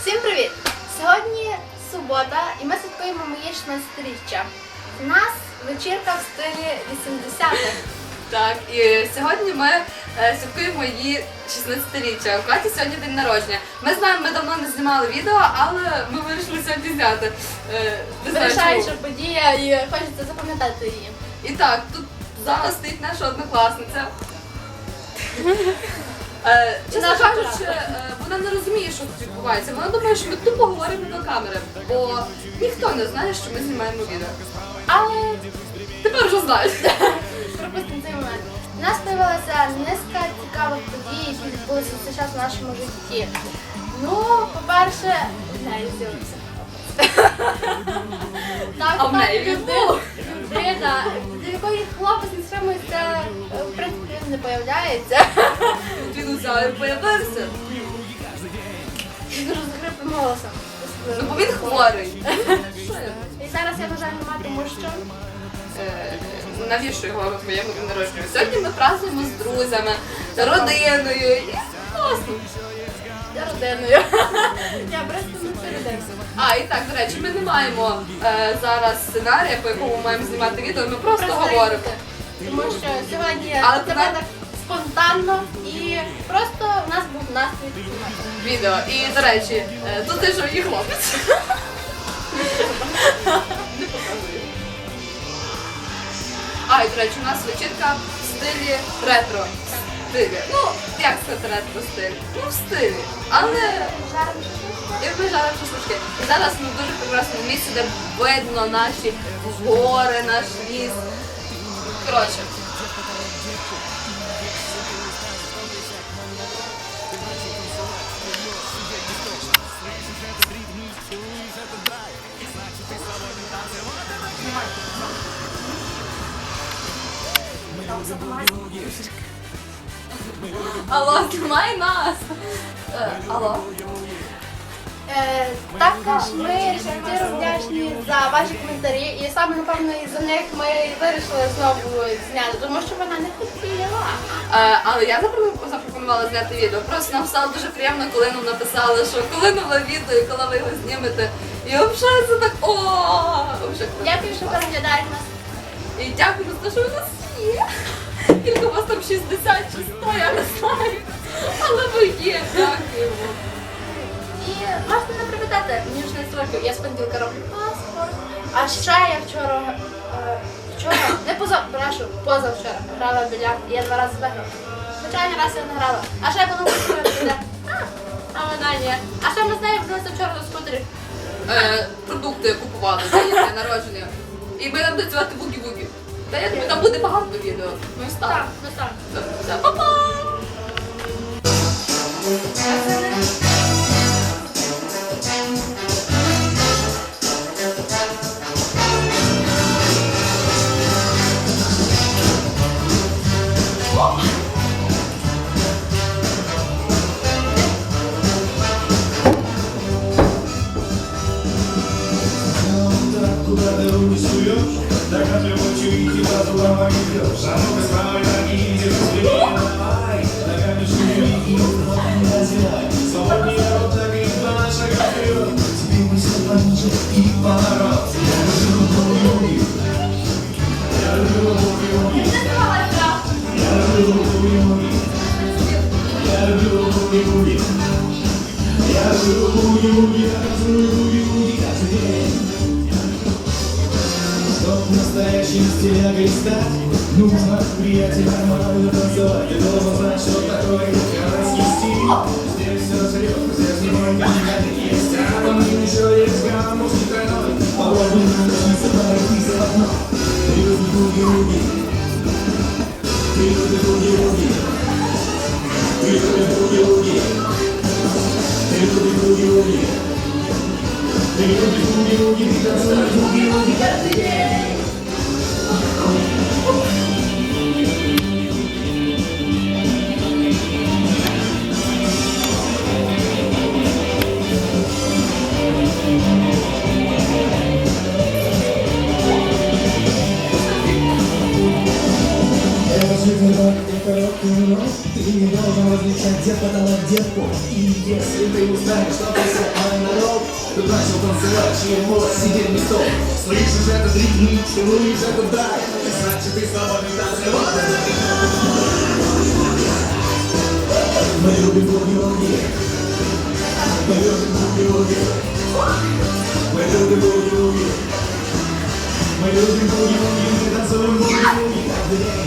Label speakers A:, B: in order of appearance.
A: Всім привіт! Сьогодні субота, і ми святкуємо моє 16-річчя. У нас вечірка в стилі 80-х.
B: Так, і сьогодні ми е, святкуємо її 16-річчя. У Каті сьогодні день народження. Ми знаємо, ми давно не знімали відео, але ми вирішили сьогодні зняти. Е, не знаю,
A: Вирішаюча
B: чому.
A: подія і хочеться запам'ятати її.
B: І так, тут зараз стоїть наша однокласниця. Е, Чесно кажучи, е, вона не розуміє, що тут відбувається. Вона думає, що ми тупо говоримо до камери, бо ніхто не знає, що ми знімаємо відео.
A: Але
B: Тепер вже знаєш.
A: пропустимо цей момент. У нас з'явилася низка цікавих подій, які відбулися цей час в нашому житті. Ну, по-перше, в неї з'явився. Так,
B: А в
A: так,
B: неї він.
A: Людина, до якої хлопець не стримується, е, в принципі, він не появляється.
B: Залі появився.
A: Він розгрипим голосом.
B: Ну бо він хворий.
A: І зараз я бажаю нема, тому що
B: Е, Навіщо його на твоєму день народження? Сьогодні ми празднуємо з друзями, родиною. І класно.
A: я родиною. Я просто не передився.
B: А, і так, до речі, ми не маємо е, зараз сценарія, по якому маємо знімати відео, ми просто говоримо.
A: Тому що сьогодні
B: Але тебе-
A: так спонтанно і просто у нас був настрій.
B: Відео. І, до речі, е, тут теж її хлопець. Не. А, і, до речі, у нас вечірка в стилі ретро. Стилі. Ну, як сказати ретро стиль? Ну, в стилі. Але
A: Жаром щось?
B: Як ми жаримо шашлички. І зараз ми в дуже прекрасному місці, де видно наші гори, наш ліс. Коротше. Алло, знімай нас! Е, алло.
A: Е, Також ми щиро вдячні за ваші коментарі і саме напевно із-за них ми вирішили знову зняти, тому що вона не хотіла.
B: Е, але я запро- запропонувала зняти відео. Просто нам стало дуже приємно, коли нам написали, що коли нове відео і коли ви його знімете. І взагалі це так о, вже
A: Дякую, що переглядаєте нас.
B: І дякую за те, що ви нас є. Тільки у вас там 60 чи 100, я не знаю. Але ви є, дякуємо.
A: І можете не привітати, мені вже не років, я з понеділка роблю паспорт. А ще я вчора, е, вчора, не поза, прошу, позавчора грала в більярд, і я два рази виграла. Звичайно, раз я не грала. А ще я подумала, що піде. А, вона ні. А ще ми з нею принесли вчора на скутері.
B: Е, продукти купували день народження. І ми нам танцювати бугі-бугі. Та я думаю, там буде багато відео. Ми
A: Так,
B: вставимо.
A: ну так.
B: Все, все, па-па!
C: Куда ты руки суешь? Докатывай и тебя туда идешь А ну-ка справа ноги, иди давай На камешке и не назирай Свободнее рот, так и два шага вперед Сбился пониже и поворот Я люблю буги Я люблю буги Я люблю буги Я люблю буги Я люблю буги настоящим стилягой стать, нужно приятель нормально танцевать. Ты должен знать, что такое казахский стиль. Здесь все серьезно, здесь не мой не есть. А там еще есть гаммус тройной. Попробуй научиться пройти за окно. Ты любишь буги-буги. Ты любишь буги-буги. Ты любишь буги-буги. Ты любишь буги-буги. Ты любишь буги-буги, ты танцуешь буги-буги каждый день. Ты не должен различать, где потолок, где пол И если ты узнаешь, что ты мой народ Ты начал танцевать, чего сидеть не стол Слышишь этот ритм, чуешь этот дай Значит ты свободен танцевать Мы любим буги-вуги Мы любим буги-вуги Мы любим буги-вуги Мы любим буги-вуги, мы танцуем буги-вуги